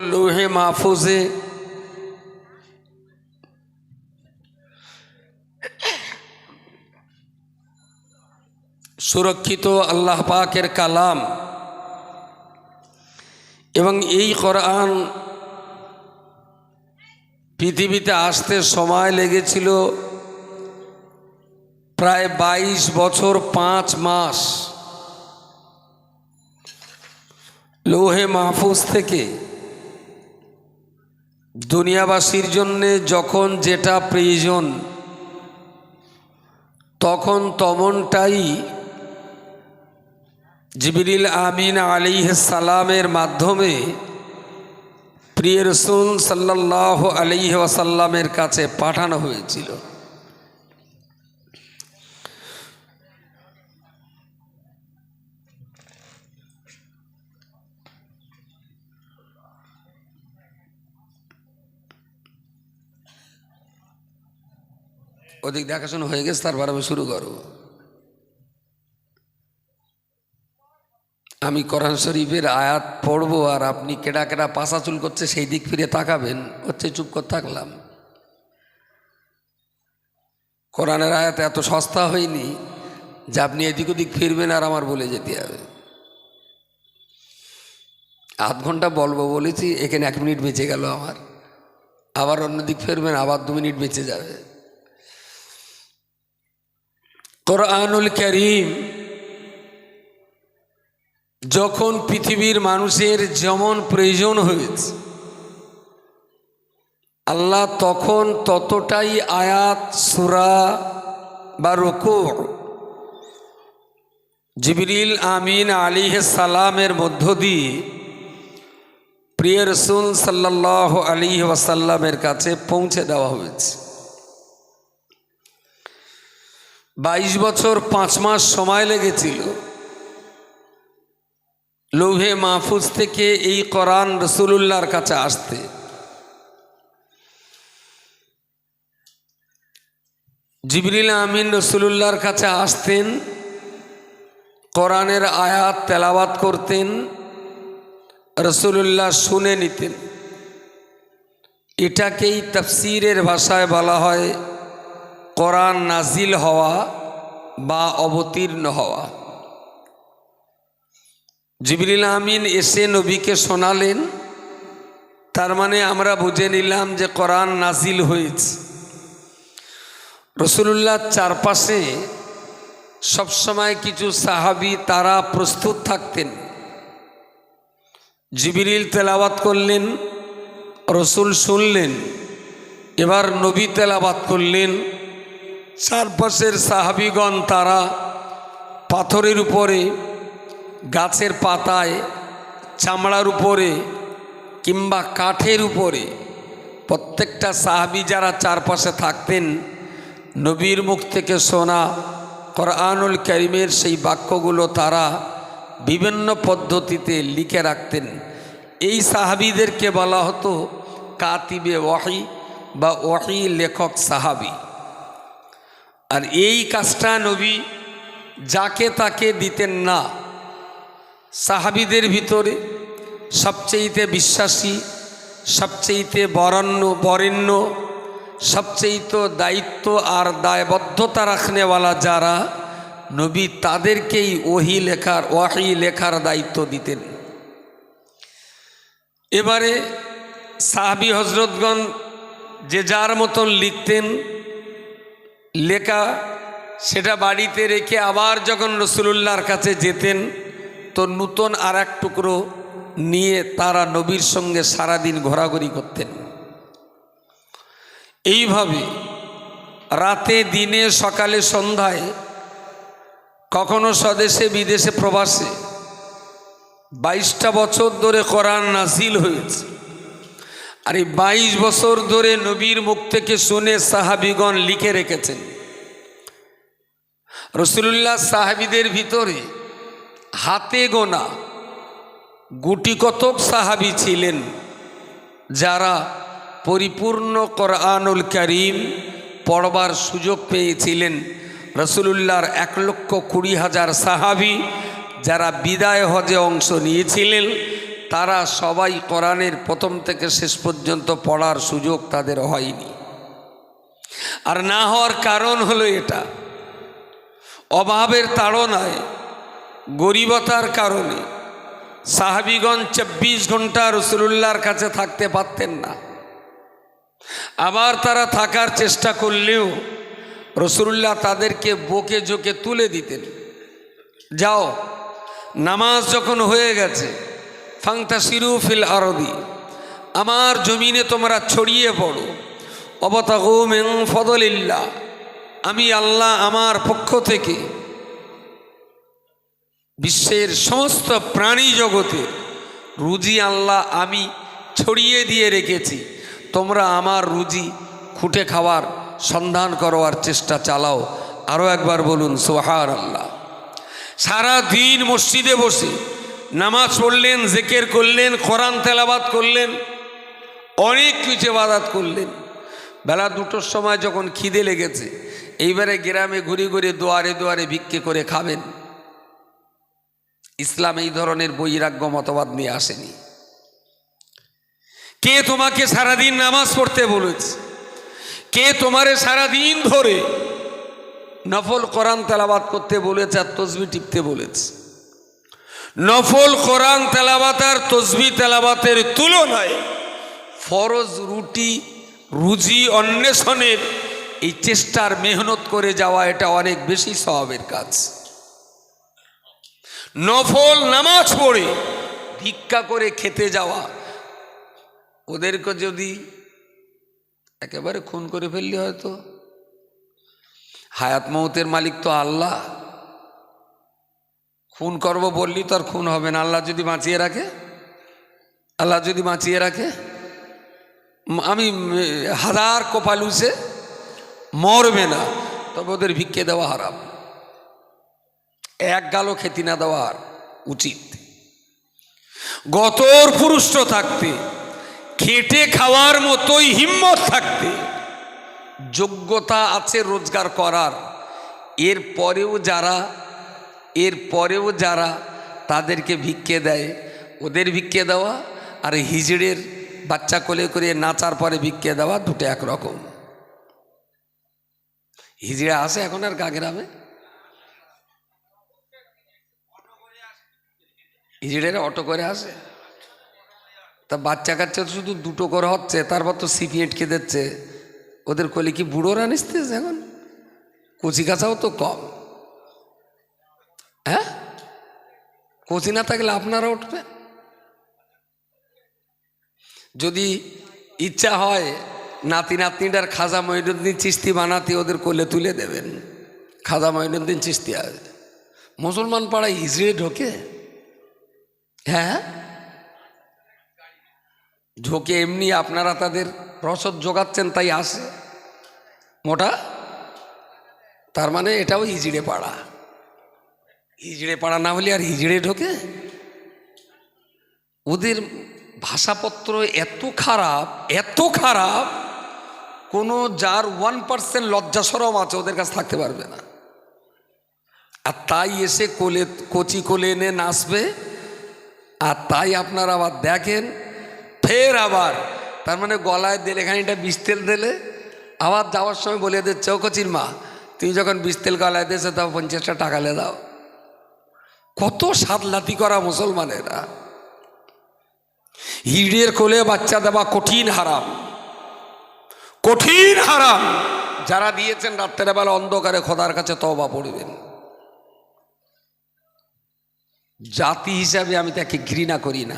লোহে মাহফুজে সুরক্ষিত আল্লাহ পাকের কালাম এবং এই কোরআন পৃথিবীতে আসতে সময় লেগেছিল প্রায় বাইশ বছর পাঁচ মাস। লৌহে মাহফুজ থেকে দুনিয়াবাসীর জন্যে যখন যেটা প্রয়োজন, তখন তমনটাই জিবিরিল আমিন আলী সালামের মাধ্যমে প্রিয় রসুল সাল্লাহ আলী ওয়াসাল্লামের কাছে পাঠানো হয়েছিল। ওদিক দেখাশোনা হয়ে গেছে, তারপর আমি শুরু করব। আমি কোরআন শরীফের আয়াত পড়ব আর আপনি কেডা কেডা পাশা চুল করছে সেই দিক ফিরে তাকাবেন, হচ্ছে চুপ করে থাকলাম। কোরআনের আয়াত এত সস্তা হয়নি যে আপনি এদিক ওদিক ফিরবেন আর আমার বলে যেতে হবে। আধ ঘণ্টা বলব বলেছি, এখানে এক মিনিট বেঁচে গেল আমার। আবার অন্যদিক ফিরবেন, আবার দু মিনিট বেঁচে যাবে। কোরআনুল করিম যখন পৃথিবীর মানুষের যেমন প্রয়োজন হয়েছে, আল্লাহ তখন ততটাই আয়াত, সুরা বা রুকু, জিবরিল আমিন আলী সালামের মধ্য দিয়ে প্রিয় রসুল সাল্লাহ আলী ওয়াসাল্লামের কাছে পৌঁছে দেওয়া হয়েছে। বাইশ বছর পাঁচ মাস সময় লেগেছিল। লোভে মাহফুজ থেকে এই কোরআন রসুলুল্লাহর কাছে আসতে। জিবরিল আমিন রসুলুল্লাহর কাছে আসতেন, কোরআনের আয়াত তেলাবাত করতেন, রসুলুল্লাহ শুনে নিতেন। এটাকেই তফসিরের ভাষায় বলা হয় কোরআন নাজিল হওয়া বা অবতীর্ণ হওয়া। জিবরিল আমিন এসে নবীকে শোনালেন, তার মানে আমরা বুঝে নিলাম যে কোরআন নাজিল হয়েছে। রসুল্লাহ চারপাশে সবসময় কিছু সাহাবি তারা প্রস্তুত থাকতেন। জিবিরিল তেলাওয়াত করলেন, রসুল শুনলেন, এবার নবী তেলাবাত করলেন। চারপাশের সাহাবিগণ তারা পাথরের উপরে, গাছের পাতায়, চামড়ার উপরে কিংবা কাঠের উপরে প্রত্যেকটা সাহাবি যারা চারপাশে থাকতেন, নবীর মুখ থেকে শোনা কোরআনুল করিমের সেই বাক্যগুলো তারা বিভিন্ন পদ্ধতিতে লিখে রাখতেন। এই সাহাবিদেরকে বলা হতো কাতিবে ওয়াহি বা ওয়াহি লেখক সাহাবি। আর এই কাজটা নবী যাকে তাকে দিতেন না। সাহাবিদের ভিতরে সবচেয়েতে বিশ্বাসী, সবচেয়েতে বরণ্য, বরেণ্য সবচেয়ে দায়িত্ব আর দায়বদ্ধতা রাখনেওয়ালা যারা, নবী তাদেরকেই ওহি লেখার, ওয়াহি লেখার দায়িত্ব দিতেন। এবারে সাহাবি হজরতগণ যে যার মতন লিখতেন লেখা, সেটা বাড়িতে রেখে আবার যখন রসুলুল্লাহর কাছে যেতেন, তো নূতন আর এক টুকরো নিয়ে তারা নবীর সঙ্গে সারাদিন ঘোরাঘুরি করতেন। এইভাবে রাতে, দিনে, সকালে, সন্ধ্যায়, কখনো স্বদেশে, বিদেশে, প্রবাসে বাইশটা বছর ধরে কোরআন নাজিল হয়েছে। আর এই বাইশ বছর ধরে নবীর মুখ থেকে শুনে সাহাবিগণ লিখে রেখেছেন। রসুল্লাহ সাহাবিদের ভিতরে হাতে গোনা গুটি কতক সাহাবি ছিলেন যারা পরিপূর্ণ কোরআনুল করিম পড়বার সুযোগ পেয়েছিলেন। রসুলুল্লাহর এক লক্ষ কুড়ি হাজার সাহাবি যারা বিদায় হজে অংশ নিয়েছিলেন তারা সবাই কোরআনের প্রথম থেকে শেষ পর্যন্ত পড়ার সুযোগ তাদের হয়নি। আর না হওয়ার কারণ হলো এটা। অভাবের তাড়নায়, গরিবতার কারণে সাহাবিগঞ্জ চব্বিশ ঘণ্টা রসুলুল্লাহর কাছে থাকতে পারতেন না। আবার তারা থাকার চেষ্টা করলেও রসুল্লাহ তাদেরকে বকে জোকে তুলে দিতেন। যাও, নামাজ যখন হয়ে গেছে ফাংতা সিরুফিল আরদি, আমার জমিনে তোমরা ছড়িয়ে পড়ো। অবতাগুমেন ফদলিল্লা আমি আল্লাহ আমার পক্ষ থেকে বিশ্বের সমস্ত প্রাণী জগতে রুজি আল্লাহ আমি ছড়িয়ে দিয়ে রেখেছি। তোমরা আমার রুজি খুঁটে খাওয়ার সন্ধান করবার চেষ্টা চালাও। আরও একবার বলুন সোহার আল্লাহ সারা দিন মসজিদে বসে নামাজ পড়লেন, জেকের করলেন, কোরআন তেলাবাদ করলেন, অনেক কিছু বাদাত করলেন। বেলা দুটোর সময় যখন খিদে লেগেছে, এইবারে গ্রামে ঘুরে ঘুরে দুয়ারে দুয়ারে ভিক্ষে করে খাবেন। ইসলাম এই ধরনের বৈরাগ্য মতবাদ নিয়ে আসেনি। কে তোমাকে সারাদিন নামাজ পড়তে বলেছে? কে তোমারে সারাদিন ধরে নফল কোরআন তেলাবাত করতে বলেছে আর তসবি টিপতে বলেছে? নফল কোরআন তেলাবাত আর তসবি তেলাবাতের তুলনায় ফরজ রুটি, রুজি অন্বেষণের এই চেষ্টার মেহনত করে যাওয়া এটা অনেক বেশি স্বভাবের কাজ। নফল নামাজ পড়ে, ভিক্ষা করে খেতে যাওয়া, ওদেরকে যদি একেবারে খুন করে ফেললে হয়তো। হায়াত মৌতের মালিক তো আল্লাহ। খুন করব বললি তো আর খুন হবে না। আল্লাহ যদি বাঁচিয়ে রাখে, আল্লাহ যদি বাঁচিয়ে রাখে আমি হাজার কপালুসে মরবে না। তবে ওদের ভিক্ষে দেওয়া হারাম। এক গালও খেতি না দেওয়া আর উচিত। গতর পুরুষ্ট থাকতে, খেটে খাওয়ার মতোই হিম্মত থাকতে, যোগ্যতা আছে রোজগার করার। এর পরেও যারা এর পরেও যারা তাদেরকে ভিক্ষে দেয়, ওদের ভিক্ষে দেওয়া আর হিজড়ের বাচ্চা কোলে করে নাচার পরে ভিক্ষে দেওয়া দুটো একরকম হিজড়ে আসে এখন আর গাগ্রামে হিজড়েরা অটো করে আসে? তা বাচ্চা কাচ্চা তো শুধু দুটো করে হচ্ছে, তারপর তো সিপি এটকে দিচ্ছে। ওদের কোলে কি বুড়োরা নিসতেছে এখন? কচি কাঁচাও তো কম। হ্যাঁ? কচি না থাকলে আপনারা উঠবে যদি ইচ্ছা হয়, নাতি নাতনিটার খাজা মহিনুদ্দিন চিস্তি বানাতে ওদের কোলে তুলে দেবেন। খাজা মহিনুদ্দিন চিস্তি আছে মুসলমান পাড়ায় ইজরে ঢোকে? হ্যাঁ? ঝোঁকে এমনি আপনারা তাদের রসদ জোগাচ্ছেন তাই আসে। মোটা? তার মানে এটাও হিজড়ে পাড়া। হিজড়ে পাড়া না হলে আর হিজড়ে ঢোকে? ওদের ভাষাপত্র এত খারাপ এত খারাপ, কোনো যার ওয়ান পার্সেন্ট লজ্জা সরম আছে ওদের কাছে থাকতে পারবে না। আর তাই এসে কোলে, কচি কোলে এনে নাচবে। আর তাই আপনারা আবার দেখেন, ফের আবার, তার মানে গলায় দিলে খানিটা বিস্তেল তেল দিলে, আবার যাওয়ার সময় বলে দিচ্ছে কচির মা, তুমি যখন বিস্তেল গলায় দিয়েছ তাও পঞ্চাশটা টাকা লে দাও। কত সাদলাতি করা মুসলমানেরা। হিড়ের কোলে বাচ্চা দেওয়া কঠিন হারাম। কঠিন হারাম। যারা দিয়েছেন রাত্রের বেলা অন্ধকারে খোদার কাছে তবা পড়বেন। জাতি হিসাবে আমি তাকে ঘৃণা করি না।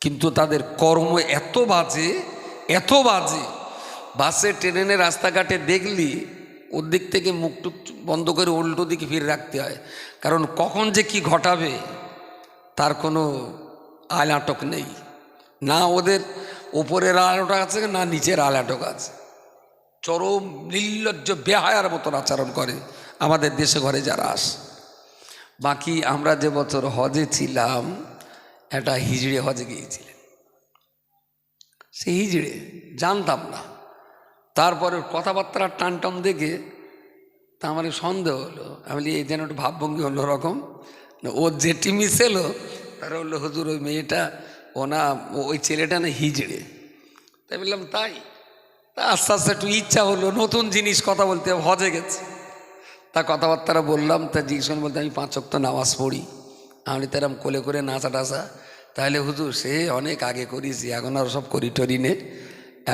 কিন্তু তাদের কর্ম এত বাজে এত বাজে। বাসে, ট্রেনে, রাস্তাঘাটে দেখলি ওর দিক থেকে মুখটুক বন্ধ করে উল্টো দিকে ফিরে রাখতে হয়। কারণ কখন যে কি ঘটাবে, তার কোনো আলাটক নেই। না ওদের ওপরের আল আটক আছে, না নিচের আল আটক আছে। চরম নির্লজ্জ, বেহায়ার মতন আচরণ করে আমাদের দেশে ঘরে যারা আসে। বাকি আমরা যে বছর হজে ছিলাম, একটা হিজড়ে হজে গিয়েছিলেন। সে হিজড়ে জানতাম না। তারপরে কথাবার্তার টান দেখে তা আমার সন্দেহ হলো। আমি বলি, এই যেন একটু ভাবভঙ্গি অন্যরকম না, ওর যে টিমি ছিল তারা বলল হুজুর ওই মেয়েটা ও না ওই ছেলেটা না হিজড়ে। তাই বললাম তাই? তা আস্তে আস্তে একটু ইচ্ছা হলো নতুন জিনিস কথা বলতে হজে গেছে। তা কথাবার্তারা বললাম তা জিজ্ঞেস বলতে আমি পাঁচ অক্ত নামাজ পড়ি। আমি তারাম কোলে করে নাচা টাচা। তাহলে হুজুর সে অনেক আগে করিছি এখন আর সব করি টরি নে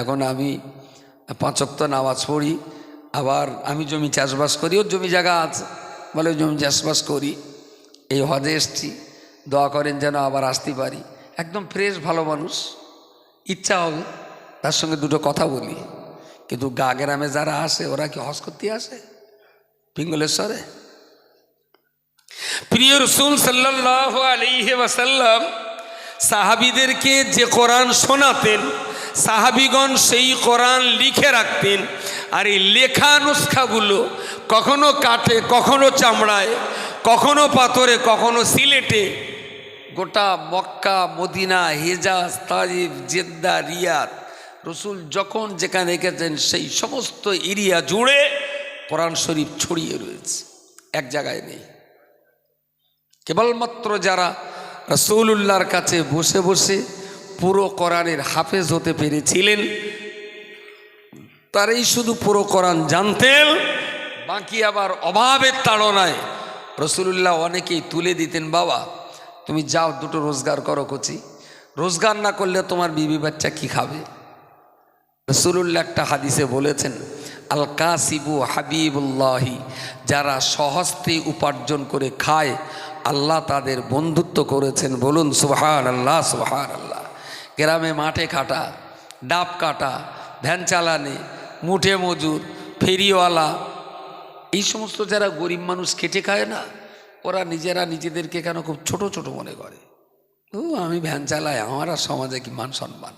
এখন আমি পাঁচ অক্ত নামাজ পড়ি, আবার আমি জমি চাষবাস করি, ওর জমি জায়গা আছে, বলে জমি চাষবাস করি। এই হদে এসছি, দোয়া করেন যেন আবার আসতে পারি। একদম ফ্রেশ ভালো মানুষ। ইচ্ছা হবে, তার সঙ্গে দুটো কথা বলি। কিন্তু গা গ্রামে যারা আসে, ওরা কি হজ করতে আসে? পিঙ্গলেশ্বরে? প্রিয় রসুল সাল্লাহ আলিহে ওয়াসাল্লাম, সাহাবিদেরকে যে কোরআন শোনাতেন সাহাবিগণ সেই কোরআন লিখে রাখতেন। আর এই লেখা নুস্খাগুলো কখনো কাঠে, কখনো চামড়ায়, কখনো পাথরে, কখনো সিলেটে। গোটা মক্কা, মদিনা, হেজাজ তারিফ জেদ্দা, রিয়াদ, রসুল যখন যেখানে রেখেছেন সেই সমস্ত এরিয়া জুড়ে কোরআন শরীফ ছড়িয়ে রয়েছে। এক জায়গায় নেই। কেবলমাত্র যারা রসৌলুল্লাহর কাছে বসে বসে পুরো কোরআনের হাফেজ হতে পেরেছিলেন। তারাই শুধু পুরো কোরআন জানতেন, বাকি আবার অভাবের তাড়নায়। রসুলুল্লাহ অনেকেই তুলে দিতেন, বাবা, তুমি যাও, দুটো রোজগার করো কচি। রোজগার না করলে তোমার বিবি বাচ্চা কি খাবে? রসুলুল্লাহ একটা হাদিসে বলেছেন, আল কাসিবু হাবিবুল্লাহি, যারা সহস্তে উপার্জন করে খায়, আল্লাহ তাদের বন্ধুত্ব করেছেন। বলুন সুহান আল্লাহ সুহান আল্লাহ গ্রামে মাঠে কাটা, ডাব কাটা, ভ্যান চালানে, মুঠে মজুর, ফেরিওয়ালা। এই সমস্ত যারা গরিব মানুষ খেটে খায় না, ওরা নিজেরা নিজেদেরকে কেন খুব ছোট ছোট মনে করে? ও, আমি ভ্যান চালাই, আমার আর সমাজে কি মান সম্মান?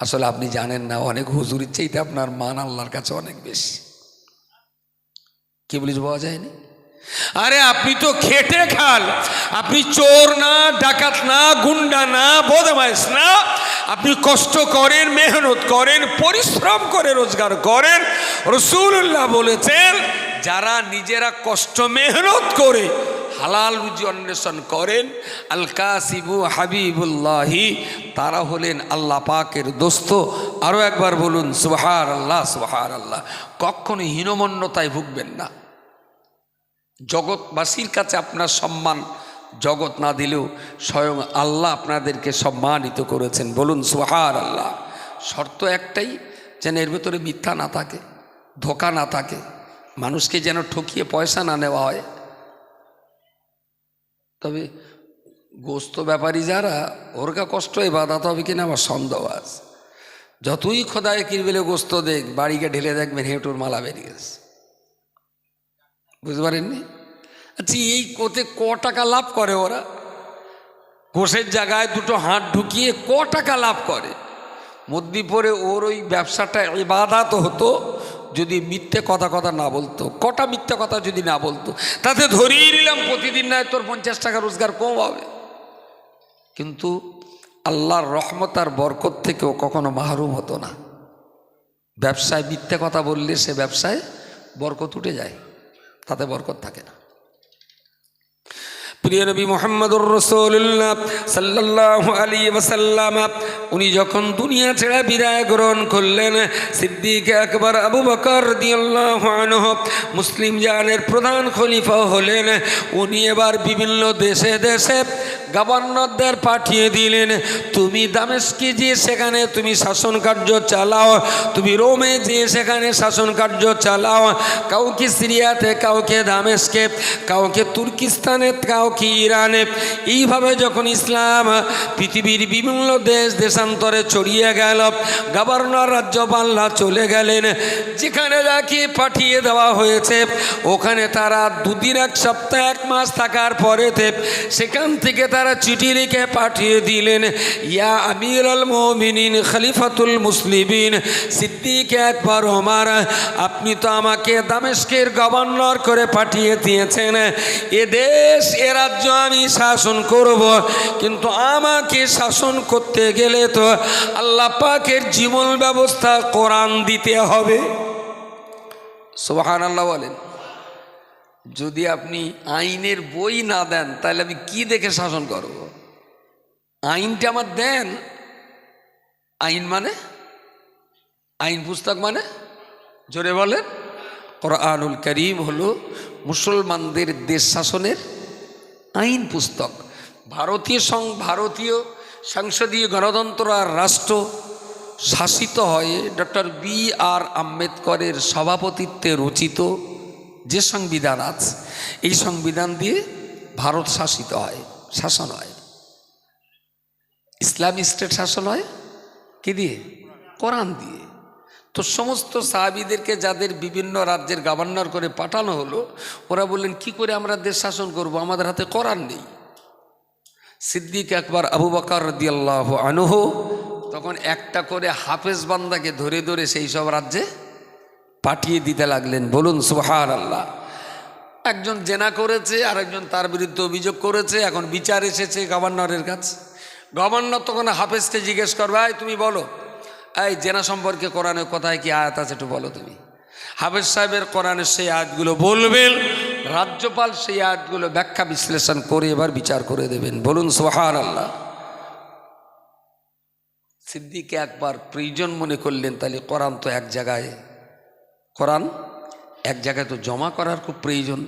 আসলে আপনি জানেন না, অনেক হুজুরির চাইতে আপনার মান আল্লাহর কাছে অনেক বেশি। কি বলিস পাওয়া যায়নি? আরে আপনি তো খেটে খান আপনি চোর না, ডাকাত না, গুন্ডা না, বদমাইশ না। আপনি কষ্ট করেন, মেহনত করেন, পরিশ্রম করে রোজগার করেন। রসুল্লাহ বলেছেন, যারা নিজেরা কষ্ট, মেহনত করে হালাল রুজি অন্বেষণ করেন আল কাসিবু হাবিবুল্লাহি, তারা হলেন আল্লাহ পাকের দোস্ত। আরও একবার বলুন সুহার আল্লাহ সুহার আল্লাহ কখনো হীনমন্যতায় ভুগবেন না। জগৎবাসীর কাছে আপনার সম্মান জগৎ না দিলেও স্বয়ং আল্লাহ আপনাদেরকে সম্মানিত করেছেন। বলুন সোহার আল্লাহ শর্ত একটাই, যেন এর ভেতরে মিথ্যা না থাকে, ধোকা না থাকে, মানুষকে যেন ঠকিয়ে পয়সা না নেওয়া হয়। তবে গোস্ত ব্যাপারী যারা ওরকা কষ্ট বাধা হবে কিনা আমার সন্দেহ আছে। যতই খোদায় কিরবেলে গোস্ত দেখ, বাড়িকে ঢেলে দেখবেন, হেঁটুর মালা বেরিয়ে গেছে। বুঝতে পারেননি? আচ্ছা এই কোতে ক টাকা লাভ করে ওরা? কোষের জায়গায় দুটো হাত ঢুকিয়ে ক টাকা লাভ করে? মদ্দিপরে ওর ওই ব্যবসাটা ইবাদাত হতো, যদি মিথ্যে কথা কথা না বলতো। কটা মিথ্যে কথা যদি না বলতো? তাতে ধরিয়ে নিলাম প্রতিদিন নয় তোর পঞ্চাশ টাকা রোজগার কম হবে। কিন্তু আল্লাহর রহমত আর বরকত থেকেও কখনো মাহরুম হতো না। ব্যবসায় মিথ্যে কথা বললে সে ব্যবসায় বরকত উঠে যায়। তাতে বরকত থাকে না। প্রিয় নবী মোহাম্মদুর রসুল্লাহ সাল্লাহ আলী ওসাল্লাম উনি যখন দুনিয়া ছেড়ে বিদায় গ্রহণ করলেন, সিদ্দিক একবার আবু বকর দিয়াল্লাহ মুসলিম জানের প্রধান খলিফা হলেন। উনি এবার বিভিন্ন দেশে দেশে গভর্নরদের পাঠিয়ে দিলেন, তুমি দামেস্কে যেয়ে সেখানে তুমি শাসন কার্য চালাও, তুমি রোমে যেয়ে সেখানে শাসন কার্য চালাও, কাউকে সিরিয়াতে, কাউকে দামেস্কে, কাউকে তুর্কিস্তানে, কাউকে ইরানে এইভাবে যখন ইসলাম পৃথিবীর বিভিন্ন দেশ দেশান্তরে ছড়িয়ে গেল, গভর্নর রাজ্যপাল্লা চলে গেলেন। যেখানে যাকে পাঠিয়ে দেওয়া হয়েছে, ওখানে তারা দুদিন, এক সপ্তাহ, এক মাস থাকার পরেতে সেখান থেকে তারা চিঠি লিখে পাঠিয়ে দিলেন, ইয়া আমির আল মোমিনিন, খলিফাতুল মুসলিমিন, সিদ্দিক একবার ওমার, আপনি তো আমাকে দামেস্কের গভর্নর করে পাঠিয়ে দিয়েছেন। এ দেশ এ রাজ্য আমি শাসন করব, কিন্তু আমাকে শাসন করতে গেলে তো আল্লাহ পাকের জীবন ব্যবস্থা কোরআন দিতে হবে। সোহান আল্লাহ বলেন। যদি আপনি আইনের বই না দেন, তাহলে আমি কি দেখে শাসন করব? আইনটা আমার দেন। আইন মানে? আইন পুস্তক মানে? জোরে বলেন। কোরআনুল করিম হলো মুসলমানদের দেশ শাসনের আইন পুস্তক। ভারতীয় সং ভারতীয় সংসদীয় গণতন্ত্র আর রাষ্ট্র শাসিত হয়ে ডক্টর বি আর আম্বেদকরের সভাপতিত্বে রচিত যে সংবিধান আছে এই সংবিধান দিয়ে ভারত শাসিত হয়, শাসন হয়। ইসলামী স্টেট শাসন হয় কি দিয়ে? কোরআন দিয়ে। তো সমস্ত সাহাবিদেরকে যাদের বিভিন্ন রাজ্যের গভর্নর করে পাঠানো হলো, ওরা বললেন, কি করে আমরা দেশ শাসন করব? আমাদের হাতে করার নেই। সিদ্দিক একবার আবু বকর রদিয়াল্লাহ আনুহ তখন একটা করে হাফেজ বান্দাকে ধরে ধরে সেই সব রাজ্যে পাঠিয়ে দিতে লাগলেন। বলুন সুহার আল্লাহ একজন জেনা করেছে আর একজন তার বিরুদ্ধে অভিযোগ করেছে, এখন বিচার এসেছে গভর্নরের কাছে। গভর্নর তখন হাফেজকে জিজ্ঞেস করবে, "এই তুমি বলো এই জেনা সম্পর্কে কোরআনে কথায় কি আয়াত আছে একটু বলো তুমি। হাফেজ সাহেবের কোরআনের সেই আয়াতগুলো বলবেন, রাজ্যপাল সেই আয়াতগুলো ব্যাখ্যা বিশ্লেষণ করে এবার বিচার করে দেবেন। বলুন সোহান আল্লাহ সিদ্দিকে একবার প্রয়োজন মনে করলেন, তাহলে কোরআন তো এক জায়গায়। কোরআন এক জায়গায় তো জমা করার খুব প্রয়োজন।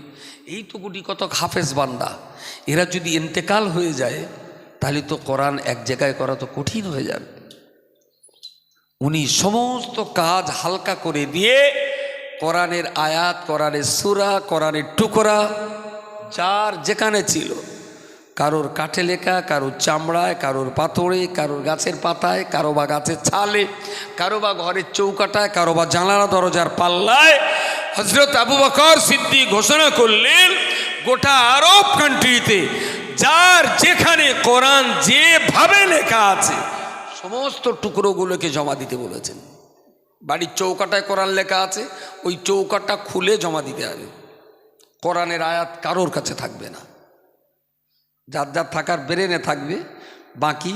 এই তো গুটি কত হাফেজ বান্দা, এরা যদি ইন্তেকাল হয়ে যায়, তাহলে তো কোরআন এক জায়গায় করা তো কঠিন হয়ে যাবে। উনি সমস্ত কাজ হালকা করে দিয়ে কোরআনের আয়াত, কোরআনের সুরা, কোরআনের টুকরা, যার যেখানে ছিল, কারোর কাঠে লেখা, কারোর চামড়ায়, কারোর পাথরে, কারোর গাছের পাতায়, কারও বা গাছের ছালে, কারও বা ঘরের চৌকাটায়, কারও বা জানালা দরজার পাল্লায় হজরত আবু বকর সিদ্দি ঘোষণা করলেন, গোটা আরব কান্ট্রিতে যার যেখানে কোরআন যেভাবে লেখা আছে সমস্ত টুকরোগুলোকে জমা দিতে বলেছেন। বাড়ির চৌকাটায় কোরআন লেখা আছে, ওই চৌকাটা খুলে জমা দিতে হবে। কোরআনের আয়াত কারোর কাছে থাকবে না। যার যার থাকার ব্রেনে থাকবে, বাকি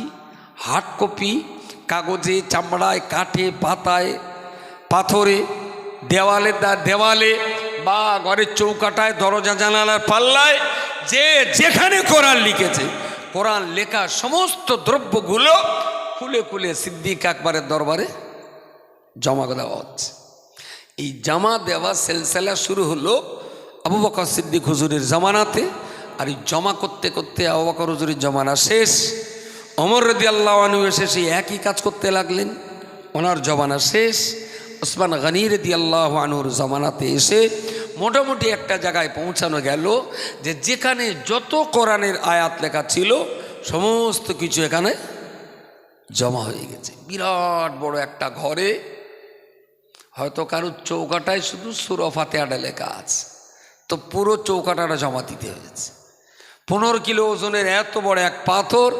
হার্ড কপি, কাগজে, চামড়ায়, কাঠে, পাতায়, পাথরে, দেওয়ালে দেওয়ালে বা ঘরের চৌকাটায়, দরজা, জানালার পাল্লায়, যে যেখানে কোরআন লিখেছে, কোরআন লেখা সমস্ত দ্রব্যগুলো খুলে খুলে সিদ্দিক আকবরের দরবারে জমা দেওয়া হচ্ছে এই জমা দেওয়া সেলসেলা শুরু হলো আবু বকর সিদ্দিক হুজুরের জামানাতে, আর এই জমা করতে করতে আবু বকর হুজুরের জমানা শেষ। অমর রদি আল্লাহ এসে সেই একই কাজ করতে লাগলেন, ওনার জমানা শেষ। ওসমান গানি রদি আল্লাহ আনুর জমানাতে এসে মোটামুটি একটা জায়গায় পৌঁছানো গেল যে যেখানে যত কোরআনের আয়াত লেখা ছিল, সমস্ত কিছু এখানে জমা হয়ে গেছে। বিরাট বড় একটা ঘরে, হয়তো কারোর চৌকাটায় শুধু সুরফাতেয়াটা লেখা আছে। তো পুরো চৌকাটাটা জমা দিতে হয়েছে। পনেরো কিলো ওজনের এত বড় এক পাথর,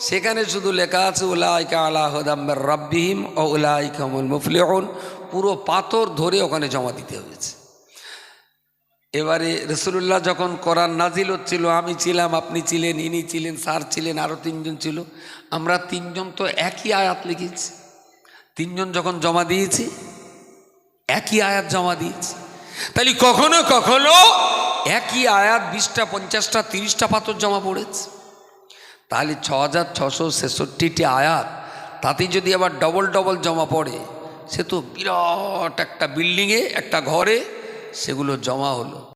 সেখানে শুধু লেখা আছে, উলাইকা আলাহদাম্বের রাব্বিহিম ও উলাইকামুল মুফলিহন। পুরো পাথর ধরে ওখানে জমা দিতে হয়েছে। এবারে রসুল্লাহ যখন কোরআন নাজিল হচ্ছিল, আমি ছিলাম, আপনি ছিলেন, ইনি ছিলেন, স্যার ছিলেন আরও তিনজন ছিল, আমরা তিনজন তো একই আয়াত লিখেছি। তিনজন যখন জমা দিয়েছি, একই আয়াত জমা দিয়েছি। তাহলে কখনো কখনো একই আয়াত বিশটা, পঞ্চাশটা, তিরিশটা পাথর জমা পড়েছে। তাহলে ছ হাজার ছশো ছেষট্টিটি আয়াত তাতে যদি আবার ডবল ডবল জমা পড়ে, সে তো বিরাট একটা বিল্ডিংয়ে একটা ঘরে সেগুলো জমা হলো।